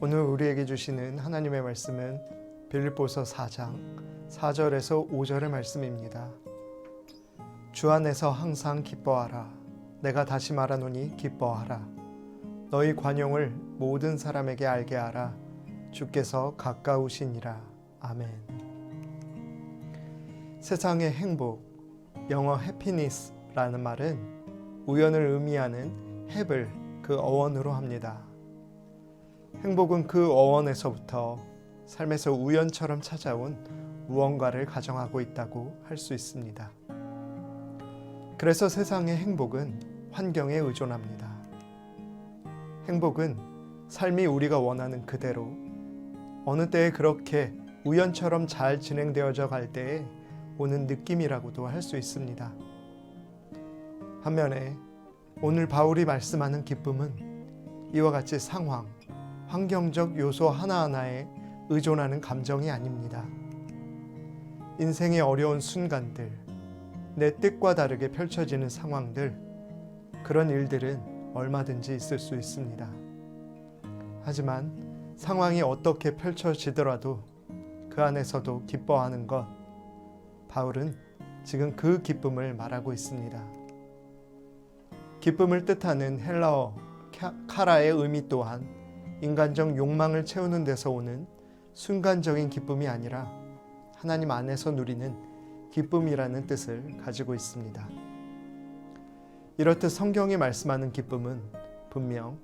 우리에게 주시는 하나님의 말씀은 빌립보서 4장 4절에서 5절의 말씀입니다. 주 안에서 항상 기뻐하라. 내가 다시 말하노니 기뻐하라. 너희 관용을 모든 사람에게 알게 하라. 주께서 가까우시니라. 아멘. 세상의 행복, 영어 해피니스라는 말은 우연을 의미하는 heb을 그 어원으로 합니다. 행복은 그 어원에서부터 삶에서 우연처럼 찾아온 무언가를 가정하고 있다고 할 수 있습니다. 그래서 세상의 행복은 환경에 의존합니다. 행복은 삶이 우리가 원하는 그대로 어느 때에 그렇게 우연처럼 잘 진행되어져 갈 때에 오는 느낌이라고도 할 수 있습니다. 반면에 오늘 바울이 말씀하는 기쁨은 이와 같이 상황, 환경적 요소 하나하나에 의존하는 감정이 아닙니다. 인생의 어려운 순간들, 내 뜻과 다르게 펼쳐지는 상황들, 그런 일들은 얼마든지 있을 수 있습니다. 하지만 상황이 어떻게 펼쳐지더라도 그 안에서도 기뻐하는 것, 바울은 지금 그 기쁨을 말하고 있습니다. 기쁨을 뜻하는 헬라어 카라의 의미 또한 인간적 욕망을 채우는 데서 오는 순간적인 기쁨이 아니라 하나님 안에서 누리는 기쁨이라는 뜻을 가지고 있습니다. 이렇듯 성경이 말씀하는 기쁨은 분명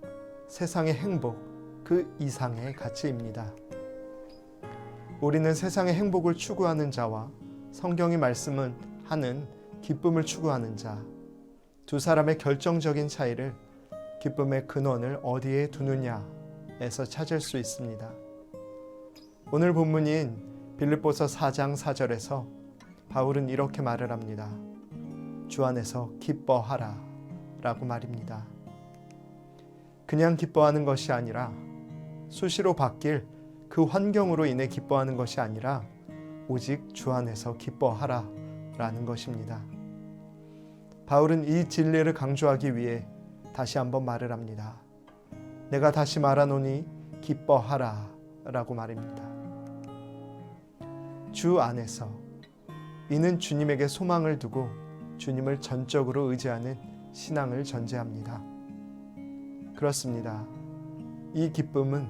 세상의 행복 그 이상의 가치입니다. 우리는 세상의 행복을 추구하는 자와 성경이 말씀은 하는 기쁨을 추구하는 자, 두 사람의 결정적인 차이를 기쁨의 근원을 어디에 두느냐 에서 찾을 수 있습니다. 오늘 본문인 빌립보서 4장 4절에서 바울은 이렇게 말을 합니다. 주 안에서 기뻐하라 라고 말입니다. 그냥 기뻐하는 것이 아니라 수시로 바뀔 그 환경으로 인해 기뻐하는 것이 아니라 오직 주 안에서 기뻐하라 라는 것입니다. 바울은 이 진리를 강조하기 위해 다시 한번 말을 합니다. 내가 다시 말하노니 기뻐하라 라고 말입니다. 주 안에서 이는 주님에게 소망을 두고 주님을 전적으로 의지하는 신앙을 전제합니다. 그렇습니다. 이 기쁨은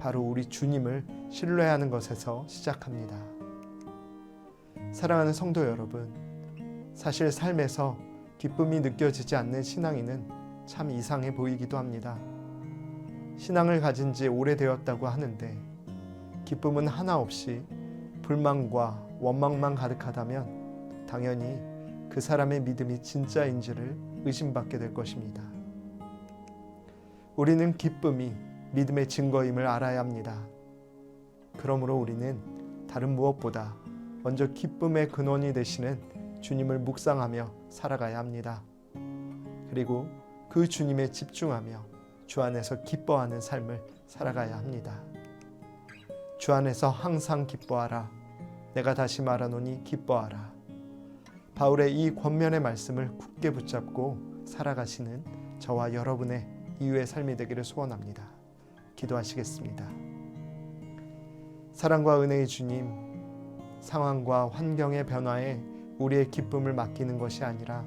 바로 우리 주님을 신뢰하는 것에서 시작합니다. 사랑하는 성도 여러분, 사실 삶에서 기쁨이 느껴지지 않는 신앙인은 참 이상해 보이기도 합니다. 신앙을 가진 지 오래되었다고 하는데 기쁨은 하나 없이 불만과 원망만 가득하다면 당연히 그 사람의 믿음이 진짜인지를 의심받게 될 것입니다. 우리는 기쁨이 믿음의 증거임을 알아야 합니다. 그러므로 우리는 다른 무엇보다 먼저 기쁨의 근원이 되시는 주님을 묵상하며 살아가야 합니다. 그리고 그 주님에 집중하며 주 안에서 기뻐하는 삶을 살아가야 합니다. 주 안에서 항상 기뻐하라. 내가 다시 말하노니 기뻐하라. 바울의 이 권면의 말씀을 굳게 붙잡고 살아가시는 저와 여러분의 이후의 삶이 되기를 소원합니다. 기도하시겠습니다. 사랑과 은혜의 주님, 상황과 환경의 변화에 우리의 기쁨을 맡기는 것이 아니라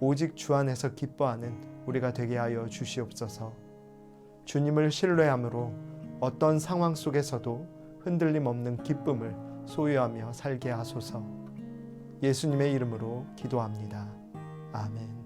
오직 주 안에서 기뻐하는 우리가 되게 하여 주시옵소서. 주님을 신뢰함으로 어떤 상황 속에서도 흔들림 없는 기쁨을 소유하며 살게 하소서. 예수님의 이름으로 기도합니다. 아멘.